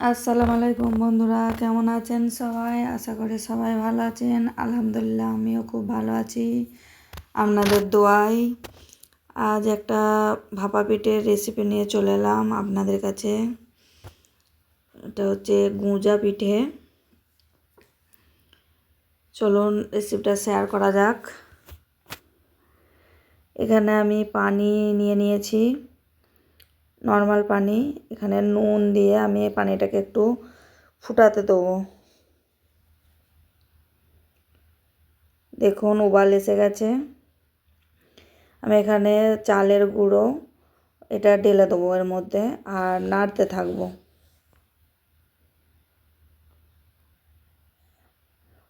আসসালামু আলাইকুম বন্ধুরা, কেমন আছেন সবাই? আশা করি সবাই ভালো আছেন। আলহামদুলিল্লাহ, আমিও খুব ভালো আছি। আপনাদের দোয়াই। আজ একটা ভাপা পিঠের রেসিপি নিয়ে চলে এলাম আপনাদের কাছে। এটা হচ্ছে গুঁজা পিঠে। চলুন রেসিপিটা শেয়ার করা যাক। এখানে আমি পানি নিয়ে নিয়েছি। নর্মাল পানি, এখানে নুন দিয়ে আমি পানিটাকে একটু ফুটাতে দেবো। দেখুন, উবাল এসে গেছে। আমি এখানে চালের গুঁড়ো এটা ঢেলে দেবো এর মধ্যে আর নাড়তে থাকব।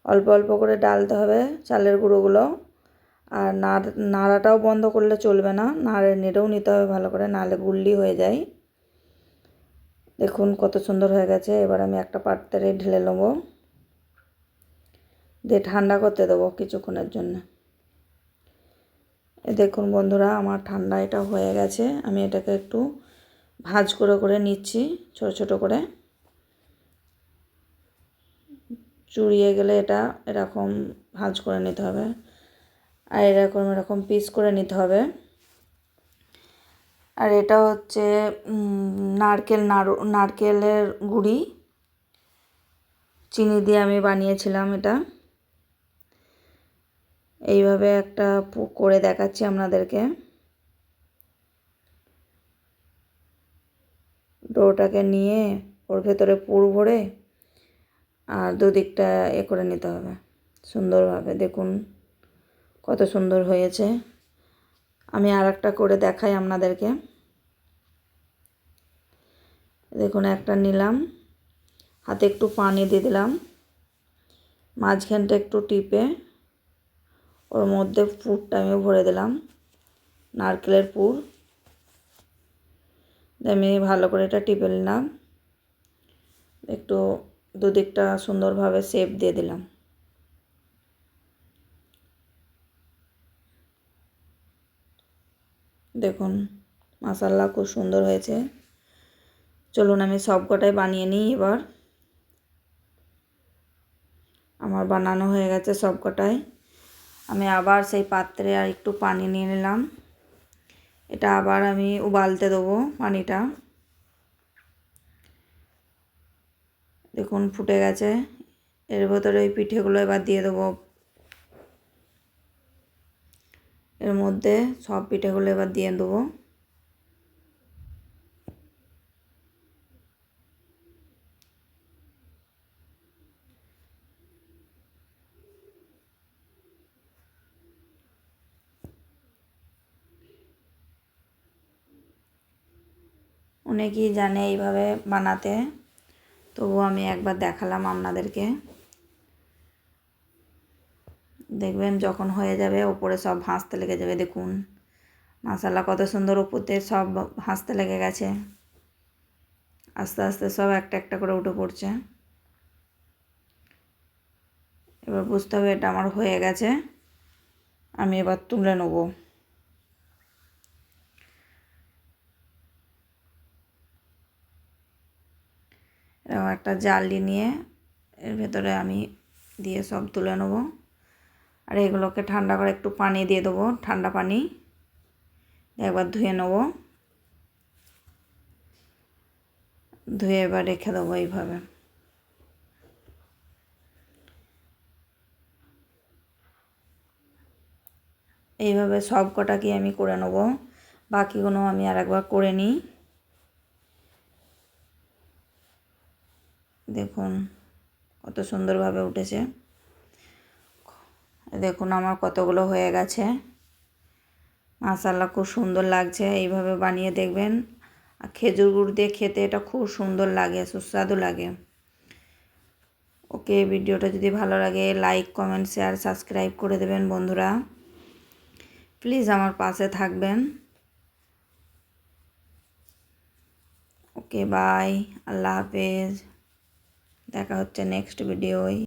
অল্প অল্প করে ডালতে হবে চালের গুঁড়োগুলো। আর নাড়, নাড়াটাও বন্ধ করলে চলবে না। নাড়ে নেড়েও নিতে হবে ভালো করে নাহলে গুল্লি হয়ে যায়। দেখুন কত সুন্দর হয়ে গেছে। এবার আমি একটা পাত্রে ঢেলে নেব। দিয়ে ঠান্ডা করতে দেবো কিছুক্ষণের জন্য। দেখুন বন্ধুরা, আমার ঠান্ডা এটা হয়ে গেছে। আমি এটাকে একটু ভাজ করে করে নিচ্ছি, ছোট ছোট করে। চুড়িয়ে গেলে এটা এরকম ভাজ করে নিতে হবে। আর এরকম এরকম পিস করে নিতে হবে। আর এটা হচ্ছে নারকেল নাড়ু, নারকেলের গুড়ি। চিনি দিয়ে আমি বানিয়েছিলাম এটা। এইভাবে একটা করে দেখাচ্ছি আপনাদেরকে। ডোটাকে নিয়ে ওর ভেতরে পুর ভরে আর দুদিকটা এ করে নিতে হবে। সুন্দরভাবে দেখুন। কত সুন্দর হয়েছে। আমি আর একটা করে দেখাই আপনাদেরকে। দেখুন, একটা নিলাম। হাতে একটু পানি দিয়ে দিলাম। মাঝখানটা একটু টিপে ওর মধ্যে পুরটা আমি ভরে দিলাম। নারকেলের পুর। আমি ভালো করে এটা টিপে নিলাম। একটু দুদিকটা সুন্দরভাবে শেপ দিয়ে দিলাম। দেখুন মাসাল্লা খুব সুন্দর হয়েছে। চলুন আমি সব কটাই বানিয়ে নিই এবার। আমার বানানো হয়ে গেছে সব কটাই। আমি আবার সেই পাত্রে আর একটু পানি নিয়ে নিলাম। এটা আবার আমি উবালতে দেবো পানিটা। দেখুন, ফুটে গেছে। এর ভেতরে ওই পিঠেগুলো এবার দিয়ে দেবো এর মধ্যে সব পিঠেগুলো এবার দিয়ে দেবো। অনেকেই জানে এইভাবে বানাতে, তবুও আমি একবার দেখালাম আপনাদেরকে। দেখবেন যখন হয়ে যাবে, ওপরে সব ভাসতে লেগে যাবে, দেখুন। মাসাল্লা কত সুন্দর ওপরতে সব ভাসতে লেগে গেছে। আস্তে আস্তে সব একটা একটা করে উঠে পড়ছে। এবার বুঝতে হবে, এটা আমার হয়ে গেছে। আমি এবার তুলে নেব। এরকম একটা জালি নিয়ে এর ভেতরে আমি দিয়ে সব তুলে নেব। আর এগুলোকে ঠান্ডা করে একটু পানি দিয়ে দেবো, ঠান্ডা পানি। একবার ধুয়ে নেব। ধুয়ে এবার রেখে দেবো এইভাবে। এইভাবে সব কটাকে আমি করে নেব। বাকিগুলো আমি আর একবার করে নিই। দেখুন, কত সুন্দরভাবে উঠেছে। দেখুন আমার কতগুলো হয়ে গেছে। মাসাল্লা খুব সুন্দর লাগছে। এইভাবে বানিয়ে দেখবেন। আর খেজুর গুড় দিয়ে খেতে এটা খুব সুন্দর লাগে, সুস্বাদু লাগে। ওকে, ভিডিওটা যদি ভালো লাগে লাইক কমেন্ট শেয়ার সাবস্ক্রাইব করে দেবেন বন্ধুরা। প্লিজ আমার পাশে থাকবেন। ওকে বাই আল্লাহ হাফেজ। দেখা হচ্ছে নেক্সট ভিডিওয়